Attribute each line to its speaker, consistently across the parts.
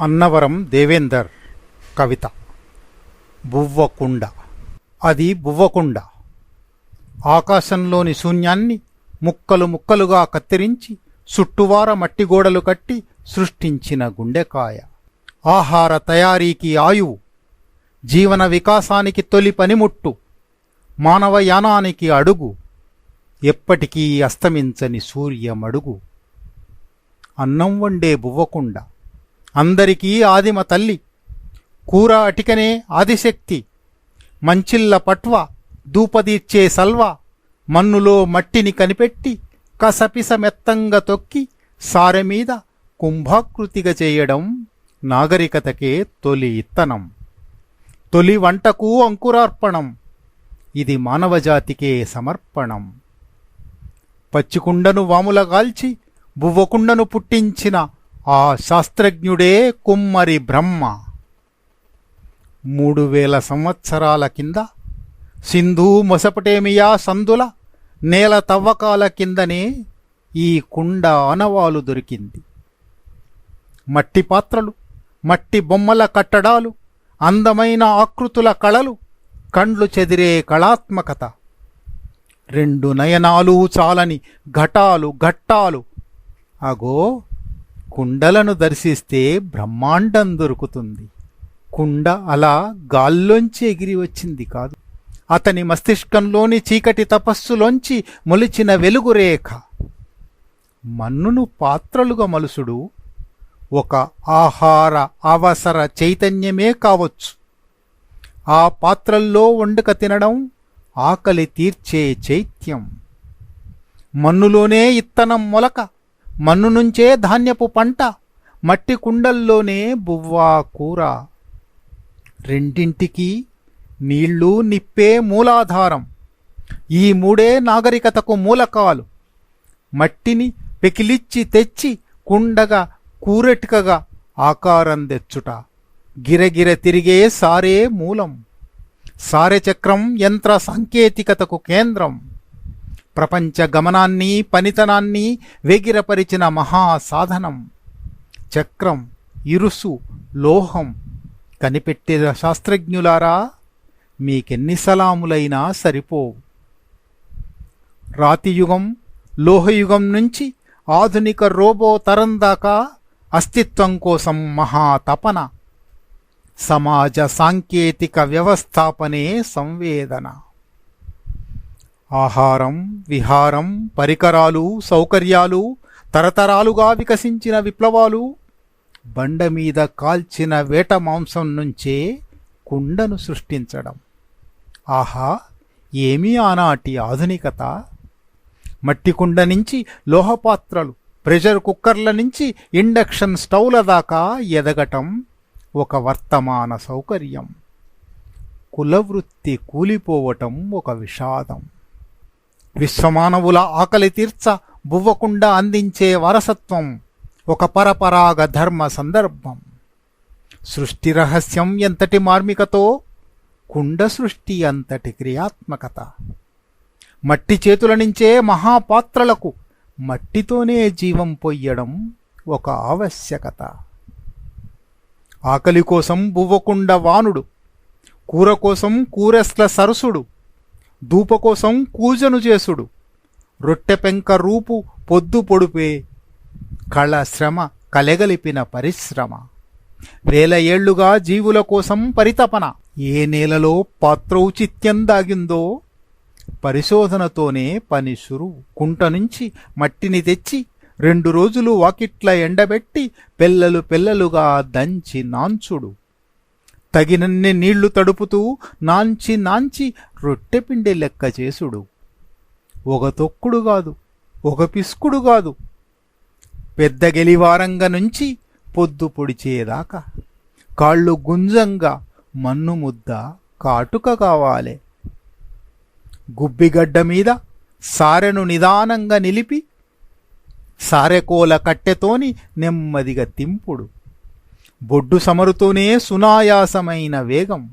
Speaker 1: అన్నవరం దేవేందర్ కవిత. బువ్వకుండ. అది బువ్వకుండ. ఆకాశంలోని శూన్యాన్ని ముక్కలు ముక్కలుగా కత్తిరించి చుట్టువార మట్టిగోడలు కట్టి సృష్టించిన గుండెకాయ. ఆహార తయారీకి ఆయువు. జీవన వికాసానికి తొలి పనిముట్టు. మానవయానానికి అడుగు. ఎప్పటికీ అస్తమించని సూర్యమడుగు. అన్నం వండే బువ్వకుండ. అందరికీ ఆదిమ తల్లి. కూర అటికనే ఆదిశక్తి. మంచిల్ల పట్వ దూపదీర్చే సల్వ మన్నులో మట్టిని కనిపెట్టి కసపిస మెత్తంగా తొక్కి సారెమీద కుంభాకృతిగా చేయడం నాగరికతకే తొలి ఇత్తనం. తొలి వంటకు అంకురార్పణం. ఇది మానవజాతికే సమర్పణం. పచ్చికుండను వాములగాల్చి బువ్వకుండను పుట్టించిన ఆ శాస్త్రజ్ఞుడే కుమ్మరి బ్రహ్మ. మూడు వేల సంవత్సరాల కింద సింధు మొసపటేమియా సందుల నేల తవ్వకాల కిందనే ఈ కుండ అనవాలు దొరికింది. మట్టి పాత్రలు మట్టి బొమ్మల కట్టడాలు అందమైన ఆకృతుల కళలు కండ్లు చెదిరే కళాత్మకత. రెండు నయనాలు చాలని ఘటాలు ఘట్టాలు. అగో కుండలను దర్శిస్తే బ్రహ్మాండం దొరుకుతుంది. కుండ అలా గాల్లోంచి ఎగిరి వచ్చింది కాదు. అతని మస్తిష్కంలోని చీకటి తపస్సులోంచి మొలిచిన వెలుగురేఖ. మన్నును పాత్రలుగా మలుసుడు ఒక ఆహార అవసర చైతన్యమే కావచ్చు. ఆ పాత్రల్లో వండుక తినడం ఆకలి తీర్చే చైత్యం. మన్నులోనే ఇత్తనం మొలక మన్ను నుంచే ధాన్యపు పంట మట్టి కుండల్లోనే బువ్వా కూర. రెండింటికి నీళ్ళు నిప్పే మూలాధారం. ఈ మూడే నాగరికతకు మూలకాలు. మట్టిని పెకిలిచ్చి తెచ్చి కుండగా కూరెటికగా ఆకారం తెచ్చుట. గిరగిర తిరిగే సారే మూలం. సారె చక్రం యంత్ర సాంకేతికతకు కేంద్రం. ప్రపంచ గమనాన్ని పనితనాన్ని వేగిరపరిచిన మహాసాధనం. చక్రం ఇరుసు లోహం. కనిపెట్టిన శాస్త్రజ్ఞులారా మీకెన్ని సలాములైనా సరిపోవు రాతియుగం లోహయుగం నుంచి ఆధునిక రోబో తరం దాకా అస్తిత్వం కోసం మహాతపన. సమాజ సాంకేతిక వ్యవస్థాపనే సంవేదన. ఆహారం విహారం పరికరాలు సౌకర్యాలు తరతరాలుగా వికసించిన విప్లవాలు బండ మీద కాల్చిన వేట మాంసం నుంచే కుండను సృష్టించడం. ఆహా ఏమీ ఆనాటి ఆధునికత? మట్టి కుండ నుంచి లోహపాత్రలు ప్రెషర్ కుక్కర్ల నుంచి ఇండక్షన్ స్టవ్ల దాకా ఎదగటం ఒక వర్తమాన సౌకర్యం. కులవృత్తి కూలిపోవటం ఒక విషాదం. విశ్వమానవుల ఆకలి తీర్చ బువ్వకుండా అందించే వారసత్వం ఒక పరపరాగ ధర్మ సందర్భం. సృష్టి రహస్యం ఎంతటి మార్మికతో? కుండ సృష్టి అంతటి క్రియాత్మకత. మట్టి చేతుల నుంచే మహాపాత్రలకు మట్టితోనే జీవం పొయ్యడం ఒక ఆవశ్యకత. ఆకలి కోసం బువ్వకుండ వానుడు కూర కోసం కూరెస్ల సరసుడు దూప కోసం కూజను చేసుడు. రొట్టె పెంక రూపు పొద్దు పొడుపే కళ శ్రమ కలెగలిపిన పరిశ్రమ. వేల ఏళ్ళుగా జీవుల కోసం పరితపన. ఏ నేలలో పాత్రౌచిత్యం దాగిందో పరిశోధనతోనే పని సురువు కుంట నుంచి మట్టిని తెచ్చి రెండు రోజులు వాకిట్ల ఎండబెట్టి పిల్లలు పిల్లలుగా దంచి నాంచుడు. తగినన్ని నీళ్ళు తడుపుతూ నాంచి నాంచి రొట్టెపిండి లెక్క చేసుడు. ఒక తొక్కుడు కాదు ఒక పిస్కుడు కాదు. పెద్ద గెలివారంగా నుంచి పొద్దు పొడిచేదాకా కాళ్ళు గుంజంగా మన్ను ముద్ద కాటుక కావాలే. గుబ్బిగడ్డ మీద సారెను నిదానంగా నిలిపి సారెకోల కట్టెతోని నెమ్మదిగా తింపుడు. బొడ్డు సమరుతూనే సునాయాసమైన వేగం.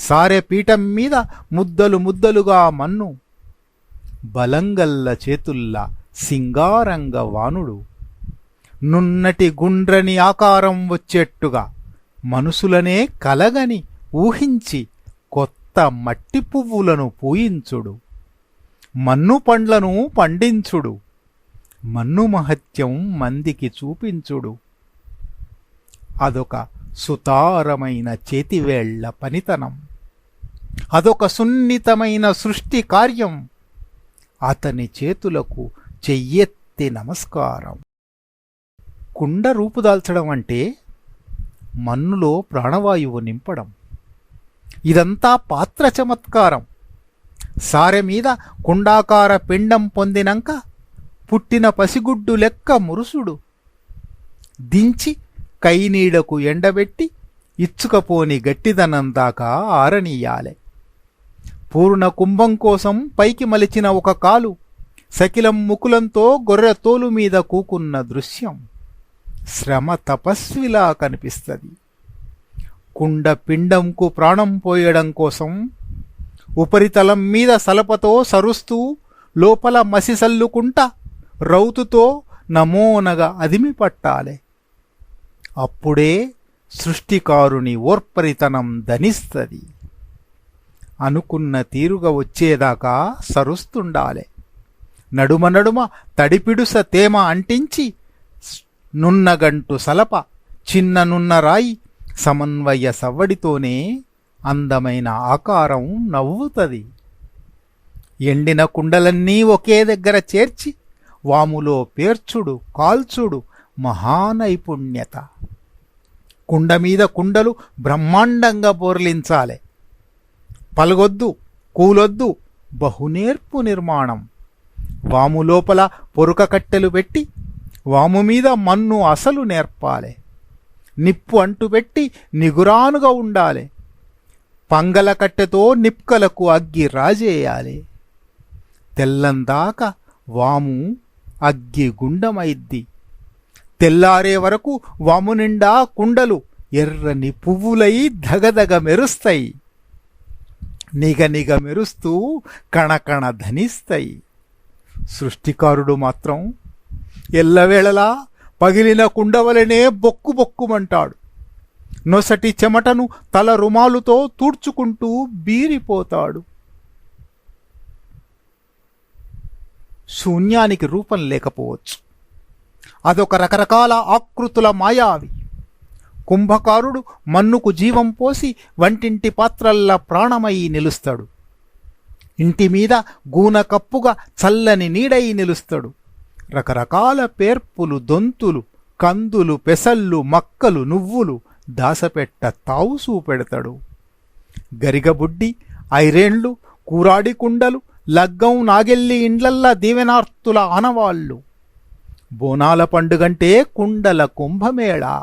Speaker 1: సారె పీఠం మీద ముద్దలు ముద్దలుగా మన్ను. బలంగల్ల చేతుల్లా సింగారంగ వానుడు. నున్నటి గుండ్రని ఆకారం వచ్చేట్టుగా మనుసులనే కలగని ఊహించి కొత్త మట్టి పువ్వులను పూయించుడు. మన్ను పండ్లను పండించుడు. మన్ను మహత్యం మందికి చూపించుడు. అదొక సుతారమైన చేతివేళ్ళ పనితనం. అదొక సున్నితమైన సృష్టి కార్యం. అతని చేతులకు చెయ్యెత్తి నమస్కారం. కుండ రూపుదాల్చడం అంటే మన్నులో ప్రాణవాయువు నింపడం. ఇదంతా పాత్ర చమత్కారం. సారె మీద కుండాకార పిండం పొందినంక పుట్టిన పసిగుడ్డు లెక్క మురుసుడు. దించి కైనీడకు ఎండబెట్టి ఇచ్చుకపోని గట్టిదనం దాకా ఆరనీయాలె. పూర్ణ కుంభం కోసం పైకి మలిచిన ఒక కాలు సకిలం ముకులంతో గొర్రె తోలు మీద కూకున్న దృశ్యం. శ్రమ తపస్విలా కనిపిస్తుంది. కుండ పిండంకు ప్రాణం పోయడం కోసం ఉపరితలం మీద సలపతో సరుస్తూ లోపల మసిసల్లుకుంటా రౌతుతో నమోనగా అదిమి పట్టాలే. అప్పుడే సృష్టికారుని ఓర్పరితనం ధనిస్తుంది. అనుకున్న తీరుగా వచ్చేదాకా సరుస్తుండాలే. నడుమ నడుమ తడిపిడుస తేమ అంటించి నున్నగంటు సలప చిన్న నున్న రాయి సమన్వయ సవ్వడితోనే అందమైన ఆకారం నవ్వుతుంది. ఎండిన కుండలన్నీ ఒకే దగ్గర చేర్చి వాములో పేర్చుడు కాల్చుడు మహానైపుణ్యత. కుండ మీద కుండలు బ్రహ్మాండంగా బోర్లించాలే. పలగొద్దు కూలొద్దు బహునేర్పు నిర్మాణం. వాము లోపల పొరుక కట్టెలు పెట్టి వాము మీద మన్ను అసలు నేర్పాలే. నిప్పు అంటుపెట్టి నిగురానుగా ఉండాలి. పంగల కట్టెతో నిప్కలకు అగ్గి రాజేయాలి. తెల్లందాక వాము అగ్గి గుండమైద్ది. తెల్లారే వరకు వామునిండా కుండలు ఎర్రని పువ్వులై ధగధగ మెరుస్తాయి నిగ నిగ మెరుస్తూ కణకణ ధనిస్తాయి సృష్టికారుడు మాత్రం ఎల్లవేళలా పగిలిన కుండవలనే బొక్కు బొక్కుమంటాడు. నొసటి చెమటను తల రుమాలుతో తూడ్చుకుంటూ బీరిపోతాడు. శూన్యానికి రూపం లేకపోవచ్చు. అదొక రకరకాల ఆకృతుల మాయావి. కుంభకారుడు మన్నుకు జీవం పోసి వంటింటి పాత్రల్లా ప్రాణమై నిలుస్తాడు. ఇంటి మీద గూన కప్పుగా చల్లని నీడై నిలుస్తాడు. రకరకాల పేర్పులు దొంతులు కందులు పెసళ్ళు మక్కలు నువ్వులు దాసపెట్ట తావుసూ పెడతాడు గరిగబుడ్డి ఐరేండ్లు కూరాడి కుండలు లగ్గం నాగెల్లి ఇండ్లల్లా దీవెనార్తుల ఆనవాళ్ళు. బోనాల పండుగంటే కుండల కుంభమేళ.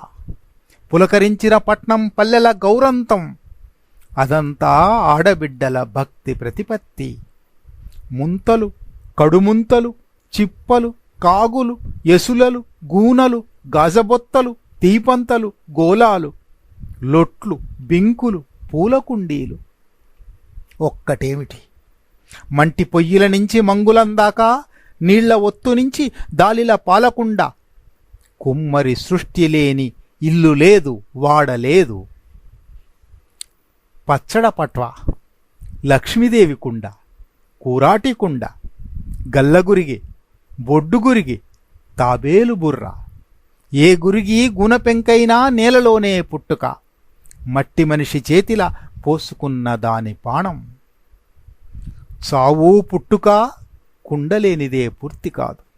Speaker 1: పులకరించిన పట్నం పల్లెల గౌరంతం. అదంతా ఆడబిడ్డల భక్తి ప్రతిపత్తి. ముంతలు కడుముంతలు చిప్పలు కాగులు ఎసులలు గూనలు గాజబొత్తలు తీపంతలు గోలాలు లొట్లు బింకులు పూలకుండీలు. ఒక్కటేమిటి? మంటి పొయ్యిల నుంచి మంగులందాకా నీళ్ళ ఒత్తు నుంచి దాలిల పాలకుండా. కుమ్మరి సృష్టి లేని ఇల్లు లేదు వాడలేదు పచ్చడ పట్వ లక్ష్మీదేవి కుండ కూరాటి కుండ గల్లగురిగి బొడ్డుగురిగి తాబేలు బుర్ర. ఏ గురిగి గుణపెంకైనా నేలలోనే పుట్టుక. మట్టి మనిషి చేతిలా పోసుకున్న దాని పాణం చావు పుట్టుక కుండలేనిదే పూర్తి కాదు.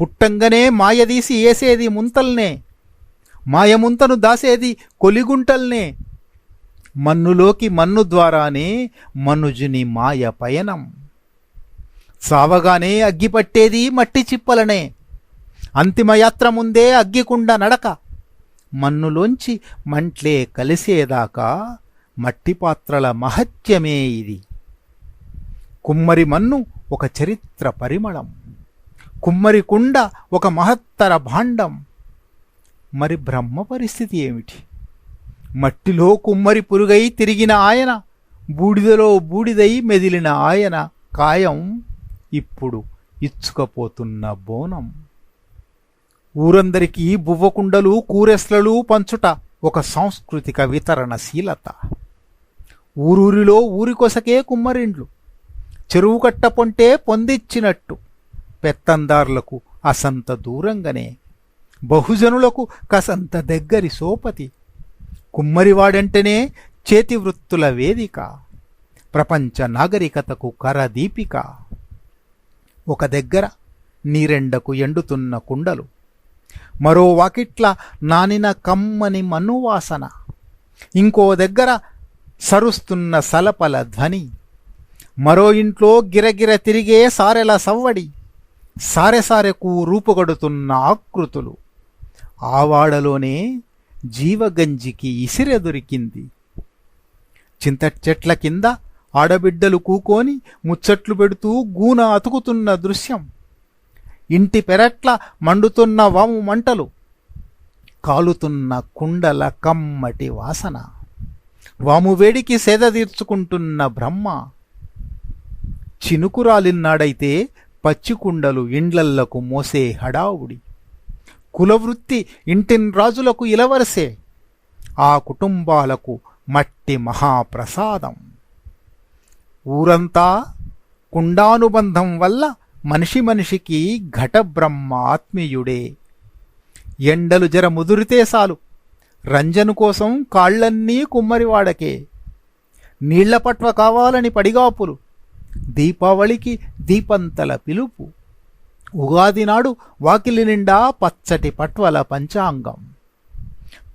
Speaker 1: పుట్టంగనే మాయదీసి ఏసేది ముంతల్నే మాయముంతను దాసేది కొలిగుంటల్నే. మన్నులోకి మన్ను ద్వారానే మనుజుని మాయ పయనం. సావగానే అగ్గిపట్టేది మట్టి చిప్పలనే. అంతిమయాత్ర ముందే అగ్గికుండ నడక. మన్నులోంచి మంట్లే కలిసేదాకా మట్టి పాత్రల మహత్యమే ఇది. కుమ్మరి మన్ను ఒక చరిత్ర పరిమళం. కుమ్మరి కుండ ఒక మహత్తర భాండం. మరి బ్రహ్మ పరిస్థితి ఏమిటి? మట్టిలో కుమ్మరి పురుగై తిరిగిన ఆయన బూడిదలో బూడిదై మెదిలిన ఆయన కాయం ఇప్పుడు ఇచ్చుకపోతున్న బోనం. ఊరందరికీ బువ్వకుండలు కూరెస్లలు పంచుట ఒక సాంస్కృతిక వితరణశీలత. ఊరూరిలో ఊరికొసకే కుమ్మరిండ్లు. చెరువు కట్టపొంటే పొందిచ్చినట్టు. పెత్తందార్లకు అసంత దూరంగానే. బహుజనులకు కసంత దగ్గరి సోపతి. కుమ్మరివాడంటేనే చేతివృత్తుల వేదిక. ప్రపంచ నాగరికతకు కరదీపిక ఒక దగ్గర నీరెండకు ఎండుతున్న కుండలు. మరో వాకిట్ల నానిన కమ్మని మనువాసన. ఇంకో దగ్గర సరుస్తున్న సలపల ధ్వని. మరో ఇంట్లో గిరగిర తిరిగే సారెల సవ్వడి సారెసారెకు రూపుగడుతున్న ఆకృతులు. ఆవాడలోనే జీవగంజికి ఇసిరె దొరికింది. చింత చెట్ల కింద ఆడబిడ్డలు కూకోని ముచ్చట్లు పెడుతూ గూన అతుకుతున్న దృశ్యం. ఇంటి పెరట్ల మండుతున్న వాము మంటలు. కాలుతున్న కుండల కమ్మటి వాసన. వాము వేడికి సేద తీర్చుకుంటున్న బ్రహ్మ. చినుకురాలిన్నాడైతే పచ్చికుండలు ఇండ్లల్లకు మోసే హడావుడి. కులవృత్తి ఇంటిన్ రాజులకు ఇలవరసే. ఆ కుటుంబాలకు మట్టి మహాప్రసాదం. ఊరంతా కుండానుబంధం వల్ల మనిషి మనిషికి ఘటబ్రహ్మ ఆత్మీయుడే. ఎండలు జర ముదురితే సాలు. రంజను కోసం కాళ్ళన్నీ కుమ్మరివాడకే. నీళ్ళ పట్వ కావాలని పడిగాపులు. దీపావళికి దీపంతల పిలుపు. ఉగాది నాడు వాకిలి నిండా పచ్చటి పట్వల పంచాంగం.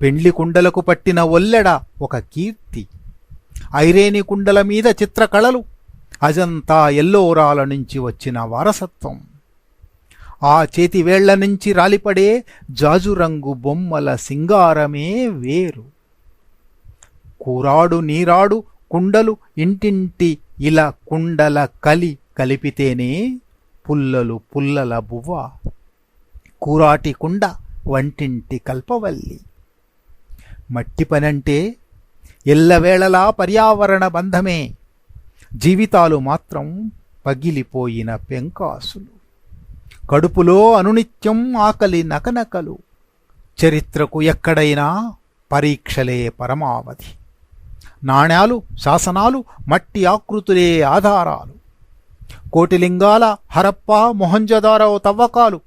Speaker 1: పెండ్లి కుండలకు పట్టిన ఒల్లెడ ఒక కీర్తి. ఐరేని కుండల మీద చిత్రకళలు. అజంతా ఎల్లోరాల నుంచి వచ్చిన వారసత్వం. ఆ చేతివేళ్ళ నుంచి రాలిపడే జాజురంగు బొమ్మల సింగారమే వేరు. కూరాడు నీరాడు కుండలు ఇంటింటి ఇలా కుండల కలి కలిపితేనే పుల్లలు పుల్లల బువ్వ కూరాటి కుండ వంటింటి కల్పవల్లి. మట్టి పనంటే ఎల్లవేళలా పర్యావరణ బంధమే జీవితాలు మాత్రం పగిలిపోయిన పెంకాసులు. కడుపులో అనునిత్యం ఆకలి నకనకలు చరిత్రకు ఎక్కడైనా పరీక్షలే పరమావధి. నాణ్యాలు శాసనాలు మట్టి ఆకృతులే ఆధారాలు. కోటిలింగాల హరప్ప మొహంజదారో తవ్వకాలు.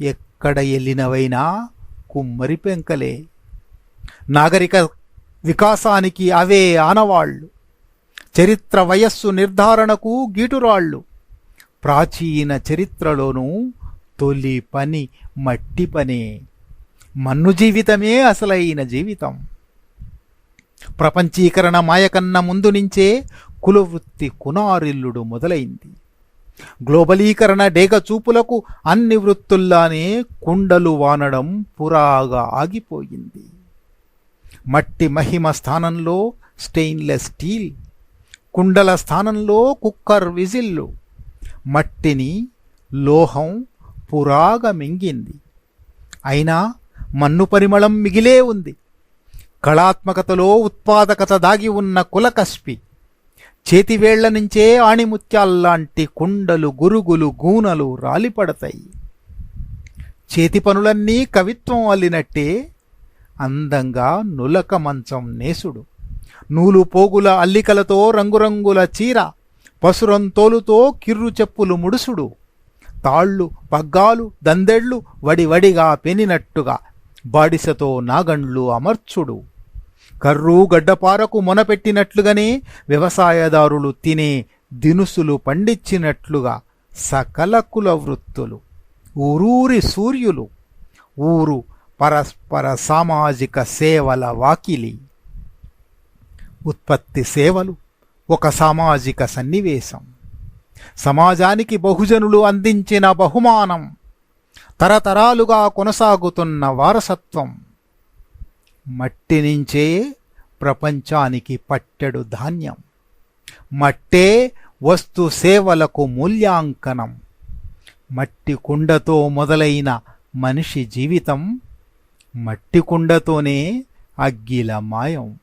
Speaker 1: ఎక్కడ ఎల్లినవైనా కుమ్మరి పెంకలే. నాగరిక వికాసానికి అవే ఆనవాళ్ళు. చరిత్ర వయస్సు నిర్ధారణకు గీటురాళ్ళు. ప్రాచీన చరిత్రలోనూ తొలి పని మట్టి పనే. మన్ను జీవితమే అసలైన జీవితం. ప్రపంచీకరణ మాయకన్న ముందు నుంచే కులవృత్తి కునారిల్లుడు మొదలైంది. గ్లోబలీకరణ డేగ చూపులకు అన్ని వృత్తుల్లానే కుండలు వానడం పురాగా ఆగిపోయింది. మట్టి మహిమ స్థానంలో స్టెయిన్లెస్ స్టీల్ కుండల స్థానంలో కుక్కర్ విజిల్లు మట్టిని లోహం పురాగా మింగింది. అయినా మన్ను పరిమళం మిగిలే ఉంది. కళాత్మకతలో ఉత్పాదకత దాగి ఉన్న కులకస్పి. చేతివేళ్ళ నుంచే ఆణిముత్యాల్లాంటి కుండలు గురుగులు గూనలు రాలిపడతాయి. చేతి పనులన్నీ కవిత్వం అల్లినట్టే అందంగా నులక మంచం నేసుడు. నూలు పోగుల అల్లికలతో రంగురంగుల చీర పసురంతోలుతో కిర్రు చెప్పులు ముడుసుడు. తాళ్ళు పగ్గాలు దందెళ్ళు వడివడిగా పెనినట్టుగా బాడిసతో నాగండ్లు అమర్చుడు. కర్రు గడ్డపారకు మొనపెట్టినట్లుగానే వ్యవసాయదారులు తినే దినుసులు పండించినట్లుగా సకల కుల వృత్తులు. ఊరూరి సూర్యులు. ఊరు పరస్పర సామాజిక సేవల వాకిలి. ఉత్పత్తి సేవలు ఒక సామాజిక సన్నివేశం. సమాజానికి బహుజనులు అందించిన బహుమానం. తరతరాలుగా కొనసాగుతున్న వారసత్వం మట్టి నుంచే ప్రపంచానికి పట్టెడు ధాన్యం. మట్టే వస్తు సేవలకు మూల్యాంకనం. మట్టి కుండతో మొదలైన మనిషి జీవితం మట్టి కుండతోనే అగ్గిల మాయం.